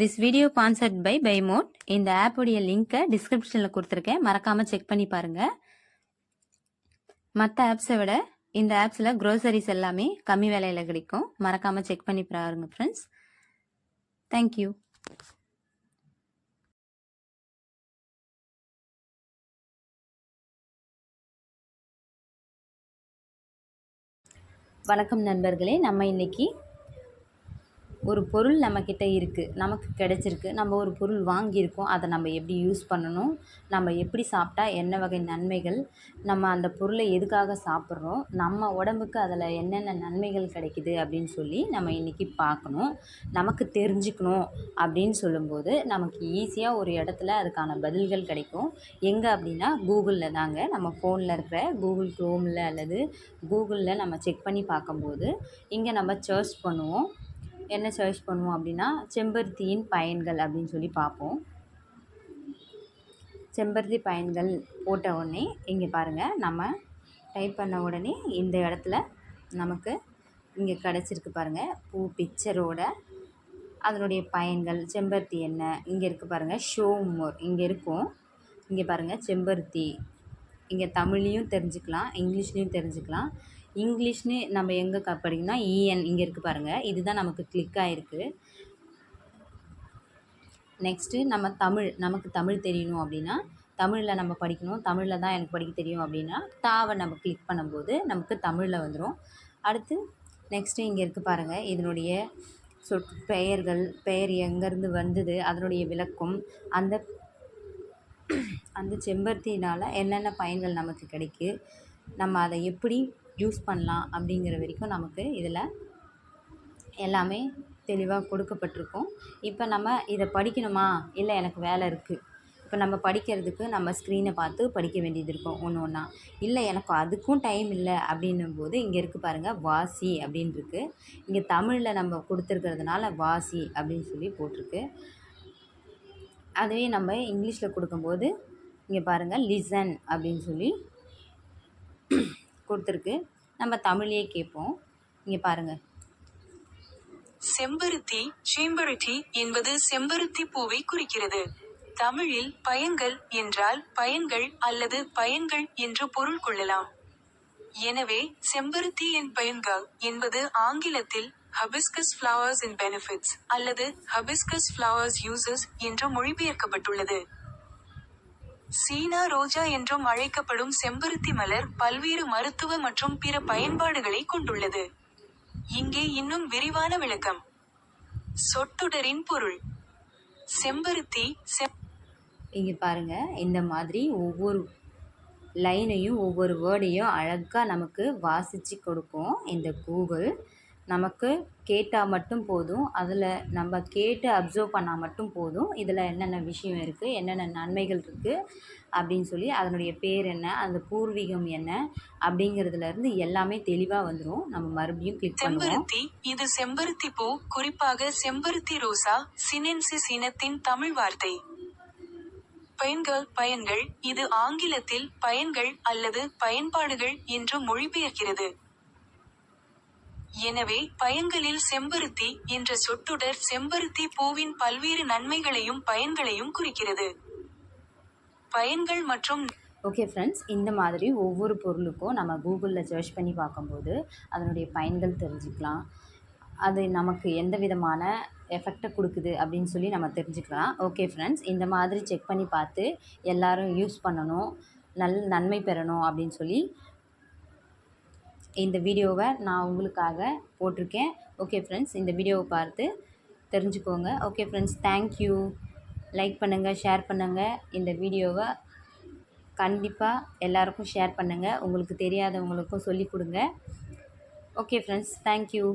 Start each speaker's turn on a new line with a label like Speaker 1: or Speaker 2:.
Speaker 1: This video sponsored by பைமோட் இந்த ஆப்புடைய லிங்க்கை டிஸ்கிரிப்ஷனில் கொடுத்துருக்கேன். மறக்காமல் செக் பண்ணி பாருங்கள் மற்ற ஆப்ஸை விட இந்த ஆப்ஸில் க்ரோசரிஸ் எல்லாமே கம்மி விலையில் கிடைக்கும். மறக்காமல் செக் பண்ணி பாருங்க ஃப்ரெண்ட்ஸ் தேங்க்யூ வணக்கம் நண்பர்களே. நம்ம இன்னைக்கு ஒரு பொருள் நம்மக்கிட்ட இருக்குது நமக்கு கிடைச்சிருக்கு நம்ம ஒரு பொருள் வாங்கியிருக்கோம் அதை நம்ம எப்படி யூஸ் பண்ணணும் நம்ம எப்படி சாப்பிட்டா என்ன வகை நன்மைகள் நம்ம அந்த பொருளை எதுக்காக சாப்பிட்றோம் நம்ம உடம்புக்கு அதில் என்னென்ன நன்மைகள் கிடைக்குது அப்படின்னு சொல்லி நம்ம இன்றைக்கி பார்க்கணும் நமக்கு தெரிஞ்சுக்கணும் அப்படின்னு சொல்லும்போது நமக்கு ஈஸியாக ஒரு இடத்துல அதுக்கான பதில்கள் கிடைக்கும். எங்கே அப்படின்னா கூகுளில் தாங்க நம்ம ஃபோனில் இருக்கிற கூகுள் க்ரோமில் அல்லது கூகுளில் நம்ம செக் பண்ணி பார்க்கும்போது இங்கே நம்ம சர்ச் பண்ணுவோம் என்ன சர்ச் பண்ணுவோம் அப்படின்னா செம்பருத்தியின் பயன்கள் அப்படின்னு சொல்லி பார்ப்போம். செம்பருத்தி பயன்கள் போட்ட உடனே இங்கே பாருங்கள் நம்ம டைப் பண்ண உடனே இந்த இடத்துல நமக்கு இங்கே கிடச்சிருக்கு பாருங்கள் பூ பிக்சரோட அதனுடைய பயன்கள் செம்பருத்தி என்ன இங்கே இருக்குது பாருங்கள் ஷோ மோர் இங்கே இருக்கும். இங்கே பாருங்கள் செம்பருத்தி. இங்கே தமிழ்லேயும் தெரிஞ்சுக்கலாம் இங்கிலீஷ்லேயும் தெரிஞ்சுக்கலாம். இங்கிலீஷ்னு நம்ம எங்கே க படிக்கணும்னா இஎன் இங்கே இருக்குது பாருங்கள் இதுதான் நமக்கு கிளிக் ஆகிருக்கு நெக்ஸ்ட்டு நம்ம தமிழ் நமக்கு தமிழ் தெரியணும் அப்படின்னா தமிழில் நம்ம படிக்கணும். தமிழில் தான் எனக்கு படிக்க தெரியும் அப்படின்னா தாவை நம்ம கிளிக் பண்ணும்போது நமக்கு தமிழில் வந்துடும் அடுத்து நெக்ஸ்ட்டு இங்கே இருக்குது பாருங்கள் இதனுடைய சொற் பெயர்கள் பெயர் எங்கேருந்து வந்தது அதனுடைய விளக்கம் அந்த அந்த செம்பருத்தினால் என்னென்ன பயன்கள் நமக்கு கிடைக்கு நம்ம அதை எப்படி யூஸ் பண்ணலாம் அப்படிங்கிற வரைக்கும் நமக்கு இதில் எல்லாமே தெளிவாக கொடுக்கப்பட்டிருக்கும். இப்போ நம்ம இதை படிக்கணுமா? இல்லை எனக்கு வேலை இருக்குது. இப்போ நம்ம படிக்கிறதுக்கு நம்ம ஸ்க்ரீனை பார்த்து படிக்க வேண்டியது இருக்கும் ஒன்று ஒன்றா. இல்லை எனக்கு அதுக்கும் டைம் இல்லை அப்படின்னும் போது இங்கே இருக்குது பாருங்கள் வாசி அப்படின்னு இருக்குது இங்கே தமிழில் நம்ம கொடுத்துருக்கிறதுனால வாசி அப்படின்னு சொல்லி போட்டிருக்கு. அதுவே நம்ம இங்கிலீஷில் கொடுக்கும்போது இங்கே பாருங்கள் லிசன் அப்படின்னு சொல்லி கொடுத்துருக்கு. நம்ம தமிழையே கேட்போம். இங்கே பாருங்கள்
Speaker 2: செம்பருத்தி செம்பருத்தி என்பது செம்பருத்தி பூவை குறிக்கிறது. தமிழில் பயன்கள் என்றால் பயன்கள் அல்லது பயன்கள் என்று பொருள் கொள்ளலாம். எனவே செம்பருத்தி என் பயன்கள் என்பது ஆங்கிலத்தில் ஹபிஸ்கஸ் ஃப்ளவர்ஸ் இன் பெனிஃபிட்ஸ் அல்லது ஹபிஸ்கஸ் ஃப்ளவர்ஸ் யூசஸ் என்று மொழிபெயர்க்கப்பட்டுள்ளது. சீனா ரோஜா என்றும் அழைக்கப்படும் செம்பருத்தி மலர் பல்வேறு மருத்துவ மற்றும் பிற பயன்பாடுகளை கொண்டுள்ளது. இங்கே இன்னும் விரிவான விளக்கம். சொட்டுடரின் பொருள். செம்பருத்தி செப்
Speaker 1: இங்கே பாருங்க இந்த மாதிரி ஒவ்வொரு லைனையும் ஒவ்வொரு வேர்டையும் அழகாக நமக்கு வாசித்து கொடுக்கும் இந்த கூகுள். நமக்கு கேட்டால் மட்டும் போதும். அதில் நம்ம கேட்டு அப்சர்வ் பண்ணால் மட்டும் போதும். இதில் என்னென்ன விஷயம் இருக்குது என்னென்ன நன்மைகள் இருக்குது அப்படின்னு சொல்லி அதனுடைய பேர் என்ன? அந்த பூர்வீகம் என்ன? அப்படிங்கிறதுலேருந்து எல்லாமே தெளிவாக வந்துடும் நம்ம மறுபடியும் கிளிக் பண்ணுவோம்.
Speaker 2: செம்பருத்தி இது செம்பருத்தி பூ. குறிப்பாக செம்பருத்தி ரோசா சினென்சிஸ் இனத்தின் தமிழ் வார்த்தை. பயன்கள் பயன்கள் இது ஆங்கிலத்தில் பயன்கள் அல்லது பயன்பாடுகள் என்று மொழிபெயர்க்கிறது. எனவே பயன்களில் செம்பருத்தி என்ற சொட்டுடர் செம்பருத்தி பூவின் பல்வேறு நன்மைகளையும் பயன்களையும் குறிக்கிறது. பயன்கள் மற்றும்
Speaker 1: ஓகே ஃப்ரெண்ட்ஸ் இந்த மாதிரி ஒவ்வொரு பொருளுக்கும் நம்ம கூகுளில் சர்ச் பண்ணி பார்க்கும்போது அதனுடைய பயன்கள் தெரிஞ்சுக்கலாம். அது நமக்கு எந்த விதமான எஃபெக்டை கொடுக்குது அப்படின்னு சொல்லி நம்ம தெரிஞ்சுக்கலாம். ஓகே ஃப்ரெண்ட்ஸ் இந்த மாதிரி செக் பண்ணி பார்த்து எல்லாரும் யூஸ் பண்ணணும் நல் நன்மை பெறணும் அப்படின்னு சொல்லி இந்த வீடியோவை நான் உங்களுக்காக போட்டிருக்கேன். ஓகே ஃப்ரெண்ட்ஸ் இந்த வீடியோவை பார்த்து தெரிஞ்சுக்கோங்க. Okay friends thank you like பண்ணுங்கள் ஷேர் பண்ணுங்கள் இந்த வீடியோவை கண்டிப்பாக எல்லாருக்கும் ஷேர் பண்ணுங்கள் உங்களுக்கு தெரியாதவங்களுக்கும் சொல்லிக் கொடுங்க. Okay friends thank you